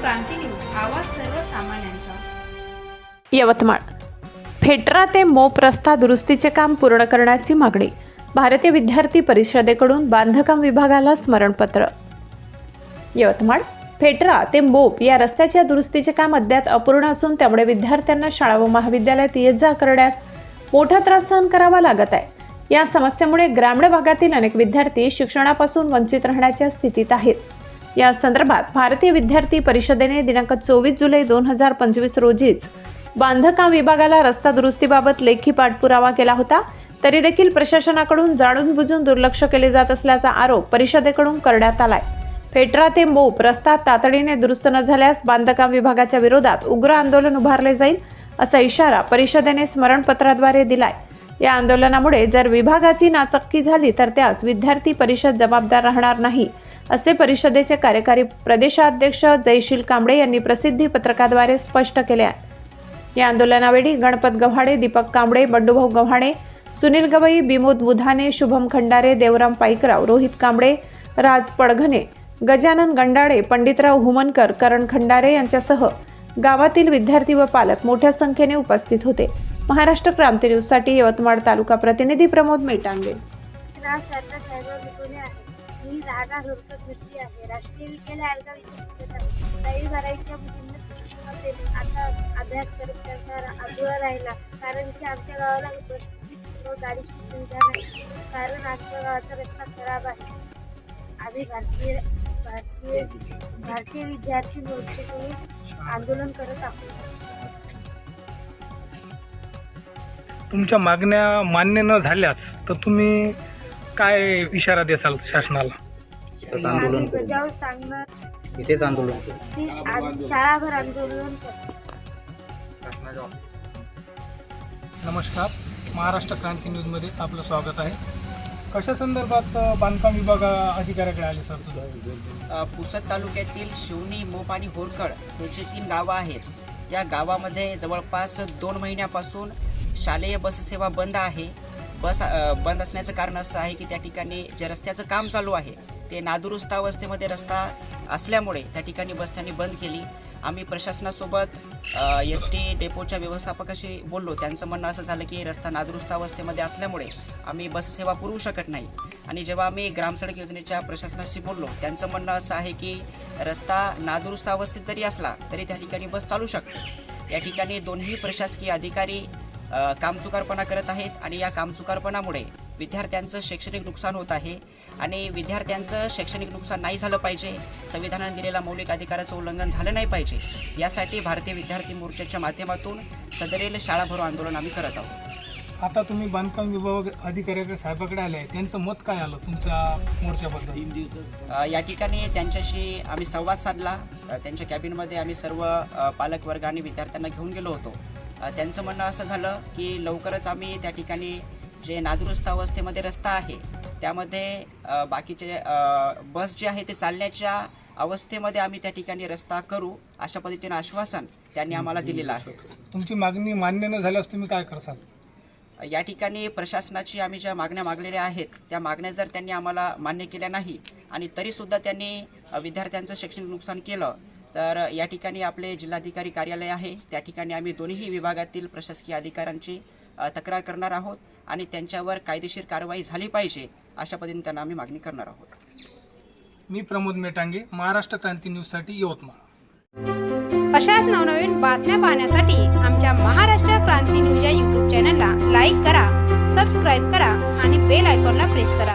क्रांती news आवाज सर्वसामान्यांचा. यवतमाळ. फेटरा ते मोप रस्ता दुरुस्तीचे काम पूर्ण करण्याची मागणी. भारतीय विद्यार्थी परिषदेकडून बांधकाम विभागाला स्मरणपत्र. यवतमाळ. फेटरा ते मोप या रस्त्याच्या दुरुस्तीचे काम अद्याप अपूर्ण असून त्यामुळे विद्यार्थ्यांना शाळा व महाविद्यालयात ये जा करण्यास मोठा त्रास सहन करावा लागत आहे. या समस्येमुळे ग्रामीण भागातील अनेक विद्यार्थी शिक्षणापासून वंचित राहण्याच्या स्थितीत आहेत. या संदर्भात भारतीय विद्यार्थी परिषदेने दिनांक चोवीस जुलै दोन हजार पंचवीस रोजीच बांधकाम विभागाला रस्ता दुरुस्तीबाबत लेखी पाठपुरावा केला होता. तरी देखील प्रशासनाकडून जाणून बुजून दुर्लक्ष केले जात असल्याचा आरोप परिषदेकडून करण्यात आलाय. फेटरा ते मोप रस्ता तातडीने दुरुस्त न झाल्यास बांधकाम विभागाच्या विरोधात उग्र आंदोलन उभारले जाईल असा इशारा परिषदेने स्मरणपत्राद्वारे दिलाय. या आंदोलनामुळे जर विभागाची नाचक्की झाली तर त्यास विद्यार्थी परिषद जबाबदार राहणार नाही. असे परिषदेचे कार्यकारी प्रदेशाध्यक्ष जयशील कांबळे यांनी प्रसिद्धी पत्रकाद्वारे स्पष्ट केले आहे. या आंदोलनावेळी गणपत गव्हाडे दीपक कांबळे बंडूभाऊ गव्हाणे सुनील गवई बिमोद बुधाने शुभम खंडारे देवराम पाईकराव रोहित कांबळे राज पडघने गजानन गंडाळे पंडितराव हुमनकर करण खंडारे यांच्यासह गावातील विद्यार्थी व पालक मोठ्या संख्येने उपस्थित होते. महाराष्ट्र क्रांती न्यूजसाठी यवतमाळ तालुका प्रतिनिधी प्रमोद मेटांगे ही जागा साहेबराव विकोले आहे मी आहे. राष्ट्रीय विद्यालय आलगाव इथे शिकत आहे दहावी बारावीच्या मुलींना आता अभ्यास करत त्यांचा आग्रह राहिला. कारण की आमच्या गावाला बसची व गाडीची सुविधा नाही. कारण आमच्या गावाचा रस्ता खराब आहे. आम्ही भारतीय भारतीय भारतीय विद्यार्थी मोर्चेकडून आंदोलन करत आहोत. तुमच्या मागण्या मान्य न झाल्यास तर तुम्ही काय इशारा देसाल शासनाला? इथंच आंदोलन आम्ही करू. बजावून सांगणार. इथेच आंदोलन करू. की आम- शाळाभर आंदोलन करतो. नमस्कार. महाराष्ट्र क्रांती न्यूजमध्ये आपलं स्वागत आहे. कशा संदर्भात अ, बांधकाम विभाग अधिकाऱ्याकडे आले सर तुझं अ, पुसद तालुक्यातील शिवणी मोप आणि होरकड हे जे तीन गावं आहेत. त्या गावामध्ये जवळपास दोन महिन्यापासून शालेय बससेवा बंद आहे. बस बंद असण्याचं कारण असं आहे की त्या ठिकाणी जे रस्त्याचं काम चालू आहे ते नादुरुस्त अवस्थेमध्ये रस्ता असल्यामुळे त्या ठिकाणी बस त्यांनी बंद केली. आम्ही प्रशासनासोबत एस टी डेपोच्या व्यवस्थापकाशी बोललो. त्यांचं म्हणणं असं झालं की रस्ता नादुरुस्त अवस्थेमध्ये असल्यामुळे आम्ही बससेवा पुरवू शकत नाही. आणि जेव्हा आम्ही ग्रामसडक योजनेच्या प्रशासनाशी बोललो त्यांचं म्हणणं असं आहे की रस्ता नादुरुस्त अवस्थेत जरी असला तरी त्या ठिकाणी बस चालू शकते. या ठिकाणी दोन्ही प्रशासकीय अधिकारी कामचुकारपणा करत आहेत आणि या कामचुकारपणामुळे विद्यार्थ्यांचं शैक्षणिक नुकसान होत आहे आणि विद्यार्थ्यांचं शैक्षणिक नुकसान नाही झालं पाहिजे संविधानाने दिलेल्या मौलिक अधिकाराचं उल्लंघन झालं नाही पाहिजे यासाठी भारतीय विद्यार्थी मोर्चाच्या माध्यमातून सदरेल शाळा भरो आंदोलन आम्ही करत आहोत. आता तुम्ही बांधकाम विभाग अधिकाऱ्याकडे साहेबाकडे आले त्यांचं मत काय आलं तुमच्या मोर्चाबद्दल? अ, या ठिकाणी त्यांच्याशी आम्ही संवाद साधला त्यांच्या कॅबिनमध्ये आम्ही सर्व पालकवर्ग आणि विद्यार्थ्यांना घेऊन गेलो होतो. त्यांचं म्हणणं असं झालं की लवकरच आम्ही त्या ठिकाणी जे नादुरुस्त अवस्थेमध्ये रस्ता आहे त्यामध्ये बाकीचे बस जे आहे ते चालण्याच्या अवस्थेमध्ये आम्ही त्या ठिकाणी रस्ता करू अशा पद्धतीनं आश्वासन त्यांनी आम्हाला दिलेलं आहे. तुमची मागणी मान्य न झाल्यास तुम्ही काय करसाल? या ठिकाणी प्रशासनाची आम्ही ज्या मागण्या मागलेल्या आहेत त्या मागण्या जर त्यांनी आम्हाला मान्य केल्या नाही आणि तरीसुद्धा त्यांनी विद्यार्थ्यांचं शैक्षणिक नुकसान केलं तर या ठिकाणी आपले जिल्हाधिकारी कार्यालय आहे. त्या ठिकाणी आम्ही दोन्ही विभागातील प्रशासकीय अधिकाऱ्यांची तक्रार करणार आहोत आणि त्यांच्यावर कायदेशीर कारवाई झाली पाहिजे अशा पद्धतीने त्यांना आम्ही मागणी करणार आहोत. मी प्रमोद मेटांगे महाराष्ट्र क्रांती न्यूजसाठी यवतमाळ. अशाच नवनवीन बातम्या पाहण्यासाठी आमच्या महाराष्ट्र क्रांती न्यूज या यूट्यूब चॅनलला लाईक करा सबस्क्राईब करा आणि बेल आयकॉनला प्रेस करा.